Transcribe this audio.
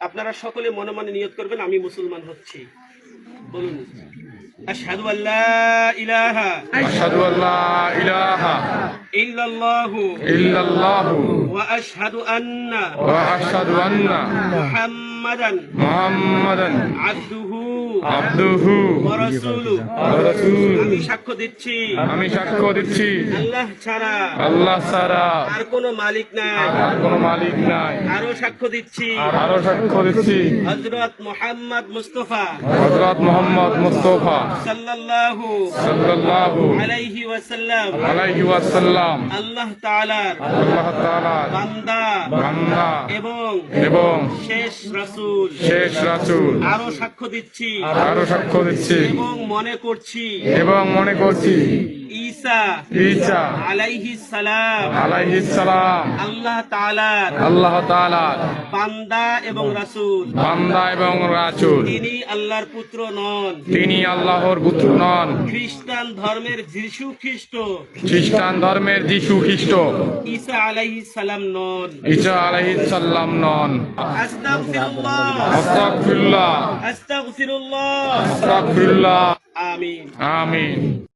আপনারা সকলে মনে মনে নিয়ত করবেন আমি মুসলমান হচ্ছি। বলুন। আশহাদু আল্লা ইলাহা আশহাদু আল্লা ইলাহা ইল্লাল্লাহু ইল্লাল্লাহু ওয়া আশহাদু আন্না ওয়া আশহাদু আন্না মুহাম্মাদান আমি সাক্ষ্য দিচ্ছি। আমি সাক্ষ্য দিচ্ছি। আল্লাহ ছাড়া। আল্লাহ ছাড়া। আর কোনো মালিক নাই। আর কোনো মালিক নাই। আরও সাক্ষ্য দিচ্ছি। আরও সাক্ষ্য দিচ্ছি। হযরত মুহাম্মদ মুস্তাফা। হযরত মুহাম্মদ মুস্তাফা। সাল্লাল্লাহু সাল্লাল্লাহু আলাইহি ওয়াসাল্লাম। আল্লাহ তাআলার আল্লাহ তাআলা বান্দা বান্দা এবং এবং শেষ রাসূল। শেষ রাসূল। আরও সাক্ষ্য দিচ্ছি। আরও সাক্ষ্য দিচ্ছি। এবং মনে করছি এবং মনে করছি ঈসা ঈসা আলাইহিস সালাম। আলাইহিস সালাম। আল্লাহ তাআলার আল্লাহ তাআলা বান্দা এবং রাসূল। বান্দা এবং রাসূল। তিনি আল্লাহর পুত্র নন। তিনি আল্লাহর পুত্র নন। খ্রিস্টান ধর্মের যিশু খ্রিস্ট খ্রিস্টান ধর্মের যিশু খ্রিস্ট ঈসা আলাইহিস সালাম নন। ঈসা আলাইহিস সালাম নন। আস্তাগফিরুল্লাহ। আস্তাগফিরুল্লাহ। আস্তাগফিরুল্লাহ। আস্তাগফিরুল্লাহ। আমিন। আমিন।